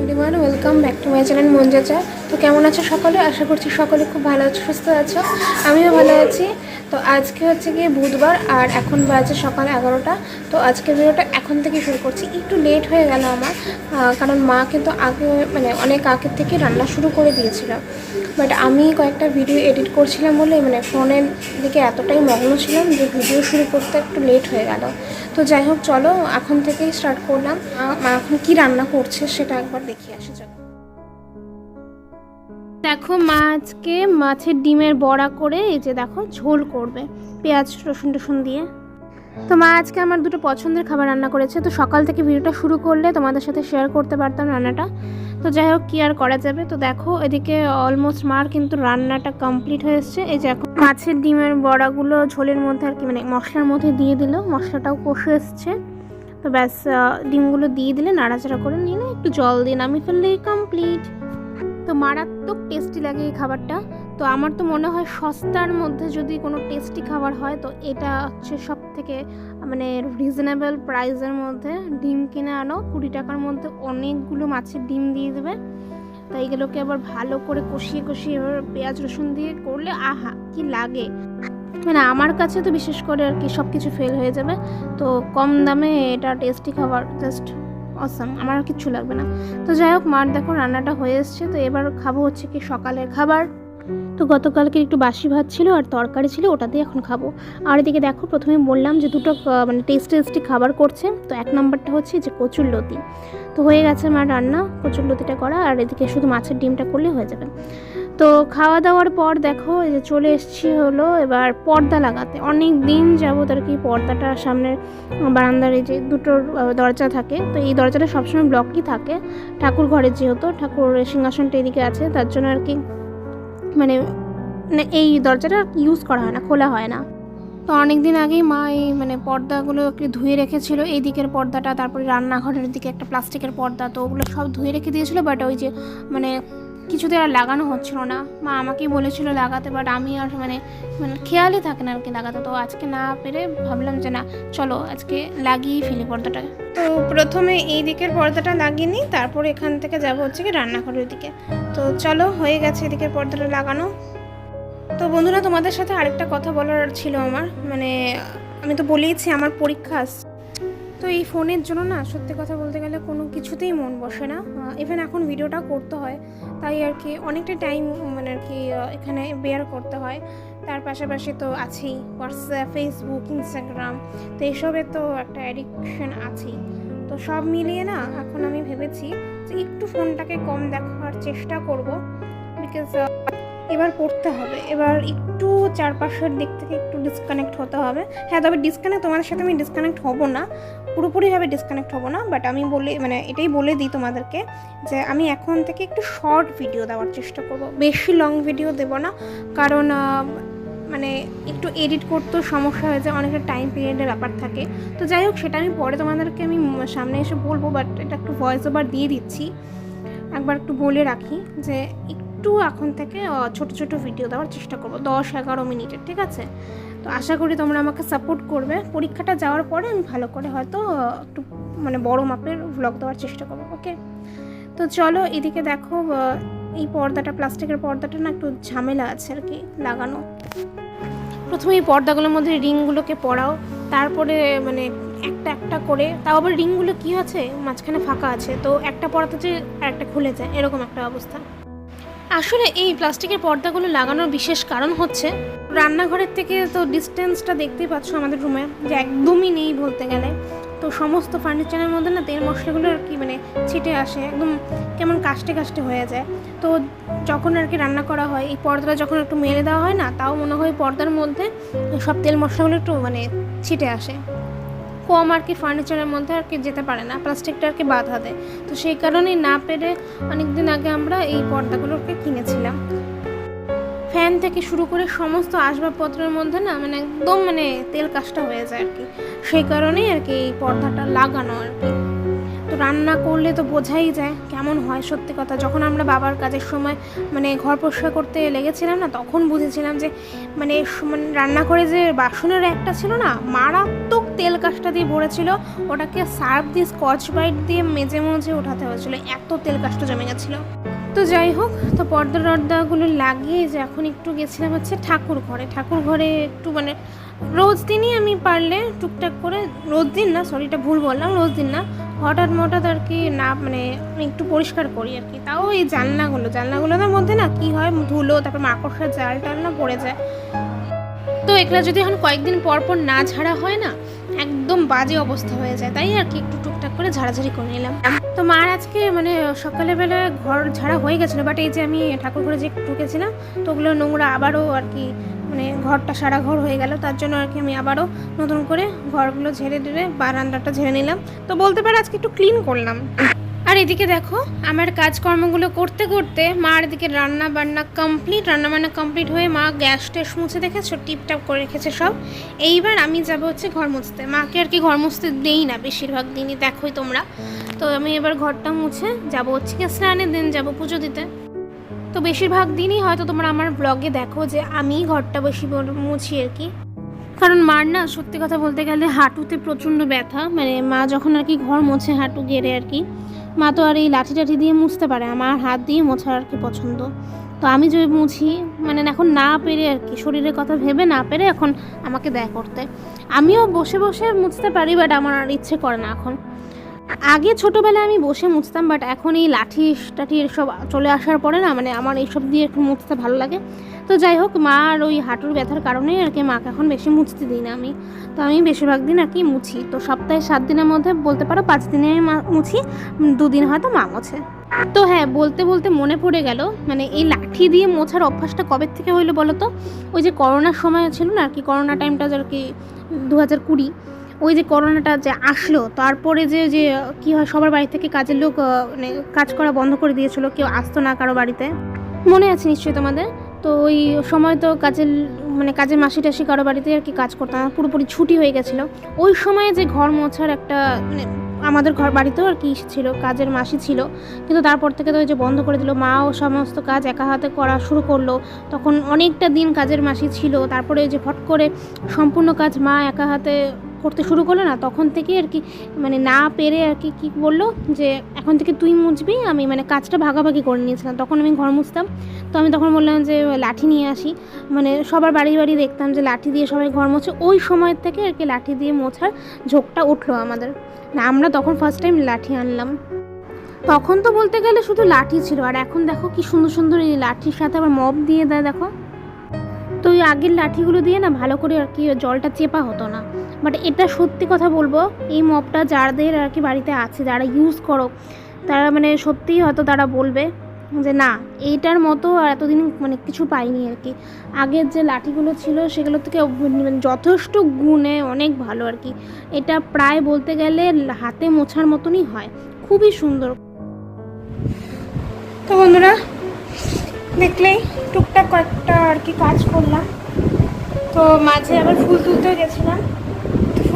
Everyone welcome back to my channel মঞ্জাচা তো কেমন আছো সকলে? আশা করছি সকলে খুব ভালো আছো, সুস্থ আছো। আমিও ভালো আছি। তো আজকে হচ্ছে গিয়ে বুধবার, আর এখন বাজে সকাল এগারোটা। তো আজকের ভিডিওটা এখন থেকে শুরু করছি। একটু লেট হয়ে গেল আমার কারণ মা কিন্তু আগে মানে অনেক আগের থেকে রান্না শুরু করে দিয়েছিল। বাট আমি কয়েকটা ভিডিও এডিট করছিলাম বলে মানে ফোনের দিকে এতটাই মগ্ন ছিলাম যে ভিডিও শুরু করতে একটু লেট হয়ে গেল। তো যাই হোক, চলো এখন থেকেই স্টার্ট করলাম। মা- এখন কি রান্না করছে সেটা একবার দেখে আসি, চলো। দেখো, মা আজকে মাছের ডিমের বড়া করে এই যে দেখো, ঝোল করবে পেঁয়াজ, রসুন টসুন দিয়ে। তো মা আজকে আমার দুটো পছন্দের খাবার রান্না করেছে। তো সকাল থেকে ভিডিওটা শুরু করলে তোমাদের সাথে শেয়ার করতে পারতাম রান্নাটা। তো যাই হোক, কি আর করা যাবে? তো দেখো, এদিকে অলমোস্ট মার কিন্তু রান্নাটা কমপ্লিট হয়ে এসছে। এই যে এখন মাছের ডিমের বড়াগুলো ঝোলের মধ্যে আর কি মানে মশলার মধ্যে দিয়ে দিল, মশলাটাও কষে এসছে। তো ব্যাস ডিমগুলো দিয়ে দিলে নাড়াচাড়া করে নিয়ে নিলে একটু জল দিয়ে নামিয়ে ফেললেই কমপ্লিট তো মারাত্মক টেস্টি লাগে এই খাবারটা। তো আমার তো মনে হয় সস্তার মধ্যে যদি কোনো টেস্টি খাবার হয়, তো এটা হচ্ছে সব থেকে মানে রিজনেবল প্রাইসের মধ্যে ডিম কিনে আনো। কুড়ি টাকার মধ্যে অনেকগুলো মাছের ডিম দিয়ে দেবে। তো এইগুলোকে আবার ভালো করে কষিয়ে কষিয়ে এবার পেঁয়াজ রসুন দিয়ে করলে আহা, কি লাগে। মানে আমার কাছে তো বিশেষ করে আর কি সব কিছু ফেল হয়ে যাবে। তো কম দামে এটা টেস্টি খাবার জাস্ট অসাম আমার আর কিচ্ছু লাগবে না। তো যাই হোক, মার দেখো রান্নাটা হয়ে এসছে। তো এবার খাব হচ্ছে কি সকালের খাবার। তো গতকালকে একটু বাসি ভাত ছিল আর তরকারি ছিল ওটা দিয়ে এখন খাব। আর এদিকে দেখো, প্রথমে বললাম যে দুটো মানে টেস্টি টেস্টি খাবার করছে। তো এক নম্বরটা হচ্ছে যে কচুর লতি। তো হয়ে গেছে আমার রান্না, কচুর লতিটা করা, আর এদিকে শুধু মাছের ডিমটা করলে হয়ে যাবে। তো খাওয়া দাওয়ার পর দেখো, এই যে চলে এসছি হলো এবার পর্দা লাগাতে। অনেক দিন যাবত আর কি পর্দাটা সামনের বারান্দার এই যে দুটো দরজা থাকে। তো এই দরজাটা সবসময় ব্লকই থাকে। ঠাকুর ঘরে যেহেতু, ঠাকুরের সিংহাসনটা এদিকে আছে, তার জন্য আর কি মানে মানে এই দরজাটা ইউজ করা হয় না, খোলা হয় না। তো অনেক দিন আগেই মা এই মানে পর্দাগুলো একটু ধুয়ে রেখেছিল। এই দিকের পর্দাটা, তারপরে রান্নাঘরের দিকে একটা প্লাস্টিকের পর্দা, তো ওগুলো সব ধুয়ে রেখে দিয়েছিল। বাট ওই যে মানে কিছুতে আর লাগানো হচ্ছিল না। মা আমাকেই বলেছিল লাগাতে বাট আমি আর মানে মানে খেয়ালই থাকে না আর কি লাগাতে। তো আজকে না পেরে ভাবলাম যে না, চলো আজকে লাগিয়েই ফেলি পর্দাটা। তো প্রথমে এই দিকের পর্দাটা লাগিয়ে নিই, তারপর এখান থেকে যাব হচ্ছে কি রান্নাঘরের দিকে। তো চলো, হয়ে গেছে এদিকের পর্দাটা লাগানো। তো বন্ধুরা, তোমাদের সাথে আরেকটা কথা বলার ছিল আমার। মানে আমি তো বলেইছি আমার পরীক্ষা আসছে। তো এই ফোনের জন্য না সত্যি কথা বলতে গেলে কোনো কিছুতেই মন বসে না। ইভেন এখন ভিডিওটা করতে হয়, তাই আর কি অনেকটা টাইম মানে আর কি এখানে বেয়ার করতে হয়। তার পাশাপাশি তো আছেই হোয়াটসঅ্যাপ ফেসবুক ইনস্টাগ্রাম তো এইসবের তো একটা অ্যাডিকশন আছেই। তো সব মিলিয়ে না এখন আমি ভেবেছি যে একটু ফোনটাকে কম দেখার চেষ্টা করব বিকজ এবার পড়তে হবে। এবার একটু চারপাশের দিক থেকে একটু ডিসকানেক্ট হতে হবে। হ্যাঁ তবে ডিসকানেক্ট তোমাদের সাথে আমি ডিসকানেক্ট হব না। পুরোপুরিভাবে ডিসকানেক্ট হব না বাট আমি বলে মানে এটাই বলে দিই তোমাদেরকে যে আমি এখন থেকে একটু শর্ট ভিডিও দেওয়ার চেষ্টা করব। বেশি লং ভিডিও দেব না, কারণ মানে একটু এডিট করতেও সমস্যা হয়ে যায়, অনেকটা টাইম পিরিয়ডের ব্যাপার থাকে। তো যাই হোক, সেটা আমি পরে তোমাদেরকে আমি সামনে এসে বলব বাট এটা একটু ভয়েস ওভার দিয়ে দিচ্ছি। একবার একটু বলে রাখি যে একটু এখন থেকে ছোট ছোট ভিডিও দেওয়ার চেষ্টা করব, দশ এগারো মিনিটের, ঠিক আছে? তো আশা করি তোমরা আমাকে সাপোর্ট করবে। পরীক্ষাটা যাওয়ার পরে আমি ভালো করে হয়তো একটু মানে বড় মাপের ভ্লগ দেওয়ার চেষ্টা করব ওকে তো চলো এদিকে দেখো এই পর্দাটা, প্লাস্টিকের পর্দাটা না একটু ঝামেলা আছে আর কি, লাগানো। প্রথমে এই পর্দাগুলোর মধ্যে রিংগুলোকে পরাও, তারপরে মানে একটা একটা করে, তাও আবার রিংগুলো কী আছে? মাঝখানে ফাঁকা আছে, তো একটা পরাতে যে আর একটা খুলে যায়, এরকম একটা অবস্থা। আসলে এই প্লাস্টিকের পর্দাগুলো লাগানোর বিশেষ কারণ হচ্ছে রান্নাঘরের থেকে তো ডিস্টেন্সটা দেখতেই পাচ্ছ আমাদের রুমে যে একদমই নেই বলতে গেলে। তো সমস্ত ফার্নিচারের মধ্যে না তেল মশলাগুলো আর কি মানে ছিটে আসে, একদম কেমন কাস্টে কাস্টে হয়ে যায়। তো যখন আর কি রান্না করা হয়, এই পর্দাটা যখন একটু মেরে দেওয়া হয় না, তাও মনে হয় পর্দার মধ্যে সব তেল মশলাগুলো একটু মানে ছিটে আসে। কম আর কি ফার্নিচারের মধ্যে আর কি যেতে পারে না প্লাস্টিকটা আর কি বাধা দেয়। তো সেই কারণেই না পেরে অনেক দিন আগে আমরা এই পর্দাগুলোকে কিনেছিলাম। ফ্যান থেকে শুরু করে সমস্ত আসবাবপত্রের মধ্যে না মানে একদম মানে তেল কাজটা হয়ে যায় আর কি। সেই কারণেই আর কি এই পর্দাটা লাগানো আর কি। রান্না করলে তো বোঝাই যায় কেমন হয় সত্যি কথা। যখন আমরা বাবার কাজের সময় মানে ঘর পরিষ্কার করতে লেগেছিলাম না, তখন বুঝেছিলাম যে মানে মানে রান্না করে যে বাসনের একটা ছিল না, মারাত্মক তেল কাজটা দিয়ে ভরেছিল, ওটাকে সার্ফ দিয়ে, স্কচ ব্রাইট দিয়ে মেজে মজে ওঠাতে হয়েছিল, এত তেল কাজটা জমে গেছিল। তো যাই হোক, তো পর্দা টর্দাগুলো লাগিয়ে যে এখন একটু গেছিলাম হচ্ছে ঠাকুর ঘরে। ঠাকুর ঘরে একটু মানে রোজ দিনই আমি পারলে টুকটাক করে, রোজ দিন না সরি এটা ভুল বললাম, রোজ দিন না হঠাৎ মঠাৎ আর কি না মানে একটু পরিষ্কার করি আর কি। তাও এই জানলাগুলো জানলাগুলোর মধ্যে না কি হয়, ধুলো, তারপর মাকড়সার জাল টাল না পড়ে যায়। তো এগুলো যদি এখন কয়েকদিন পর পর না ঝাড়া হয় না, একদম বাজে অবস্থা হয়ে যায়। তাই আর কি একটু টুকটাক করে ঝাড়াঝাড়ি করে নিলাম। তো মার আজকে মানে সকালবেলা ঘর ঝাড়া হয়ে গেছিল বাট এই যে আমি ঠাকুর ঘরে যে ঢুকেছিলাম, তো ওগুলো নোংরা আবারও আর কি মানে ঘরটা সারা ঘর হয়ে গেল, তার জন্য আর কি আমি আবারও নতুন করে ঘরগুলো ঝেড়ে ঝেড়ে বারান্দাটা ঝেড়ে নিলাম। তো বলতে পারো আজকে একটু ক্লিন করলাম। আর এদিকে দেখো, আমার কাজকর্মগুলো করতে করতে মার এদিকে রান্না বান্না কমপ্লিট রান্না বান্না কমপ্লিট হয়ে মা গ্যাস ট্যাস মুছে দেখেছ টিপটাপ করে রেখেছে সব। এইবার আমি যাব হচ্ছে ঘর মুছতে। মাকে আর কি ঘর মুছতে দেই না বেশিরভাগ দিনই, দেখোই তোমরা। তো আমি এবার ঘরটা মুছে যাব হচ্ছে কি স্নানের দিন, যাব পুজো দিতে। তো বেশিরভাগ দিনই হয়তো তোমরা আমার ব্লগে দেখো যে আমি ঘরটা বেশি মুছি আর কি। কারণ মার না, সত্যি কথা বলতে গেলে হাঁটুতে প্রচণ্ড ব্যথা। মানে মা যখন আর কি ঘর মোছে হাঁটু গেড়ে আর কি, মা তো আর এই লাঠি টাঠি দিয়ে মুছতে পারে, আমার হাত দিয়ে মোছার আর কি পছন্দ। তো আমি যদি মুছি মানে এখন না পেরে আর কি, শরীরের কথা ভেবে না পেরে এখন আমাকে দেয় করতে। আমিও বসে বসে মুছতে পারি বাট আমার আর ইচ্ছে করে না এখন। আগে ছোটোবেলায় আমি বসে মুছতাম বাট এখন এই লাঠি টাঠি এসব চলে আসার পরে না মানে আমার এইসব দিয়ে একটু মুছতে ভালো লাগে। তো যাই হোক, মা আর ওই হাঁটুর ব্যথার কারণেই আর কি মাকে এখন বেশি মুছতে দিই না আমি। তো আমি বেশিরভাগ দিন আর কি মুছি। তো সপ্তাহে সাত দিনের মধ্যে বলতে পারো পাঁচ দিনে আমি মুছি, দুদিন হয়তো মা মোছে। তো হ্যাঁ বলতে বলতে মনে পড়ে গেল মানে এই লাঠি দিয়ে মোছার অভ্যাসটা কবে থেকে হইল বলো তো? ওই যে করোনার সময় ছিল না আর কি, করোনা টাইমটা আর কি দু হাজার কুড়ি। ওই যে করোনাটা যে আসলো, তারপরে যে যে কী হয়, সবার বাড়ি থেকে কাজের লোক মানে কাজ করা বন্ধ করে দিয়েছিল, কেউ আসতো না কারও বাড়িতে। মনে আছে নিশ্চয়ই তোমাদের? তো ওই সময় তো কাজের মানে কাজের মাসি টাসি কারও বাড়িতে আর কি কাজ করতাম পুরোপুরি ছুটি হয়ে গেছিল। ওই সময়ে যে ঘর মোছার একটা মানে আমাদের ঘর বাড়িতেও আর কি ছিল, কাজের মাসি ছিল। কিন্তু তারপর থেকে তো ওই যে বন্ধ করে দিল মাও সমস্ত কাজ একা হাতে করা শুরু করল। তখন অনেকটা দিন কাজের মাসি ছিল, তারপরে ওই যে ফট করে সম্পূর্ণ কাজ মা একা হাতে করতে শুরু করল না, তখন থেকে আর কি মানে না পেরে আর কি, কী বলল যে, এখন থেকে তুই মুছবি, আমি মানে কাজটা ভাগাভাগি করে নিয়েছিলাম। তখন আমি ঘর মুছতাম। তো আমি তখন বললাম যে, লাঠি নিয়ে আসি। মানে সবার বাড়ি বাড়ি দেখতাম যে, লাঠি দিয়ে সবাই ঘর মোছে। ওই সময় থেকে আর কি লাঠি দিয়ে মোছার ঝোঁকটা উঠল আমাদের। না, আমরা তখন ফার্স্ট টাইম লাঠি আনলাম। তখন তো বলতে গেলে শুধু লাঠি ছিল। আর এখন দেখো কি সুন্দর সুন্দর এই লাঠির সাথে আবার মপ দিয়ে দেয় দেখো। তো ওই আগের লাঠিগুলো দিয়ে না ভালো করে আর কি জলটা চেপা হতো না। বাট এটা সত্যি কথা বলব, এই মপটা যাদের আর কি বাড়িতে আছে, যারা ইউজ করো, তারা মানে সত্যিই হয়তো তারা বলবে যে না, এইটার মতো আর এতদিন মানে কিছু পাইনি আর কি। আগের যে লাঠিগুলো ছিল, সেগুলো থেকে মানে যথেষ্ট গুণে অনেক ভালো আর কি। এটা প্রায় বলতে গেলে হাতে মোছার মতনই হয়। খুবই সুন্দর। তো বন্ধুরা, দেখলেই টুকটাক কয়েকটা আর কি কাজ করলাম। তো মাঝে আবার ফুল তুলতেও গেছিলাম।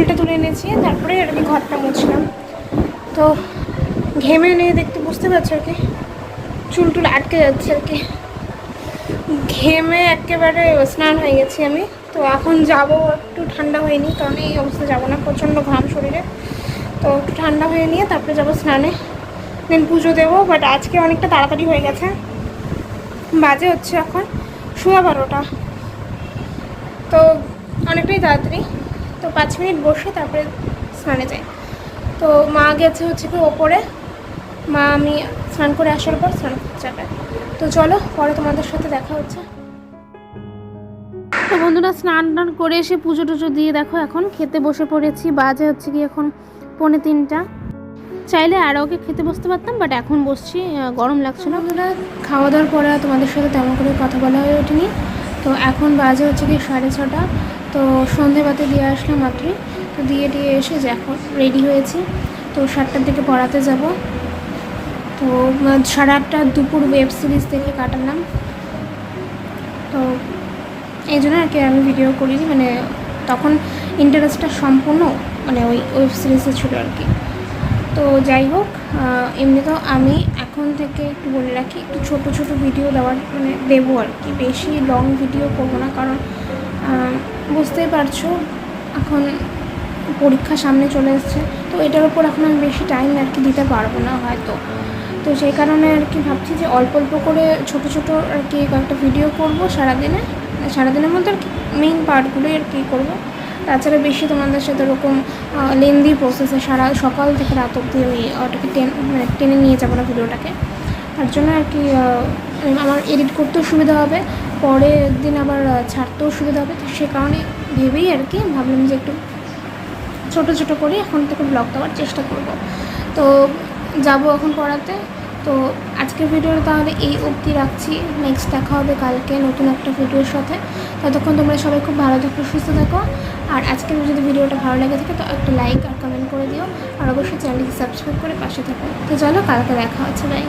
ফুলটা তুলে এনেছি, তারপরে আর কি ঘরটা মুছলাম। তো ঘেমে নিয়ে দেখতে বুঝতে পারছ আর কি, চুল টুল আটকে যাচ্ছে আর কি। ঘেমে একেবারে স্নান হয়ে গেছি আমি, তো এখন যাব, একটু ঠান্ডা হয়নি কারণ এই অবস্থা যাব না, প্রচণ্ড ঘাম শরীরে। তো একটু ঠান্ডা হয়ে নিয়ে তারপরে যাব স্নানে। দেন পুজো দেবো বাট আজকে অনেকটা তাড়াতাড়ি হয়ে গেছে। বাজে হচ্ছে এখন, সোয়া বারোটা। তো অনেকটাই তাড়াতাড়ি। তো পাঁচ মিনিট বসে তারপরে স্নানে যাই। তো মা গেছে হচ্ছে কি ওপরে। মা আমি স্নান করে আসার পর স্নান করতে যাবে। তো চলো পরে তোমাদের সাথে দেখা হচ্ছে। তো বন্ধুরা স্নান টান করে এসে পুজো টুজো দিয়ে দেখো এখন খেতে বসে পড়েছি। বাজে হচ্ছে কি এখন পৌনে তিনটা। চাইলে আরও ওকে খেতে বসতে পারতাম বাট এখন বসছি গরম লাগছে না। বন্ধুরা খাওয়া দাওয়ার পরে আর তোমাদের সাথে তেমন করে কথা বলা হয়ে ওঠেনি তো এখন বাজে হচ্ছে কি সাড়ে ছটা। তো সন্ধে বাতে দিয়ে আসলাম মাত্রই তো দিয়ে দিয়ে এসে এখন রেডি হয়েছি। তো সাতটার দিকে পড়াতে যাব। তো সাড়ে আটটা দুপুর ওয়েব সিরিজ দেখে কাটালাম। তো এই জন্য আর কি আমি ভিডিও করিনি মানে তখন ইন্টারেস্টটা সম্পূর্ণ মানে ওই ওয়েব সিরিজে ছিল আর কি। তো যাই হোক এমনিতেও আমি এখন থেকে একটু বলে রাখি, একটু ছোট ছোট ভিডিও দেওয়ার মানে দেবো আর কি। বেশি লং ভিডিও করব না, কারণ বুঝতেই পারছ, এখন পরীক্ষা সামনে চলে এসছে। তো এটার উপর এখন আমি বেশি টাইম আর কি দিতে পারব না হয়তো। তো সেই কারণে আর কি ভাবছি যে অল্প অল্প করে ছোট ছোট আর কি কয়েকটা ভিডিও করব সারাদিনে। সারাদিনের মধ্যে আর কি মেইন পার্টগুলোই আর কি করব। তাছাড়া বেশি তোমাদের সাথে ওরকম লেন্দি প্রসেসে সারা সকাল থেকে রাত অবধি আমি ওটাকে টেন মানে টেনে নিয়ে যাব না ভিডিওটাকে তার জন্য আর কি আমার এডিট করতেও সুবিধা হবে। পরের দিন আবার ছাড়তেও সুবিধা হবে, তো সে কারণে ভেবেই আর কি ভাবলাম যে একটু ছোটো ছোটো করে এখন থেকে ব্লগ দেওয়ার চেষ্টা করব। তো যাব এখন পড়াতে। তো আজকের ভিডিওটা তাহলে এই অবধি রাখছি। নেক্সট দেখা হবে কালকে নতুন একটা ভিডিওর সাথে। ততক্ষণ তোমরা সবাই খুব ভালো থাকো, সুস্থ থাকো। আর আজকের যদি ভিডিওটা ভালো লাগে থাকে, তো একটা লাইক আর কমেন্ট করে দিও। আর অবশ্যই চ্যানেলটিকে সাবস্ক্রাইব করে পাশে থাকো। তো চলো, কালকে দেখা হচ্ছে বাই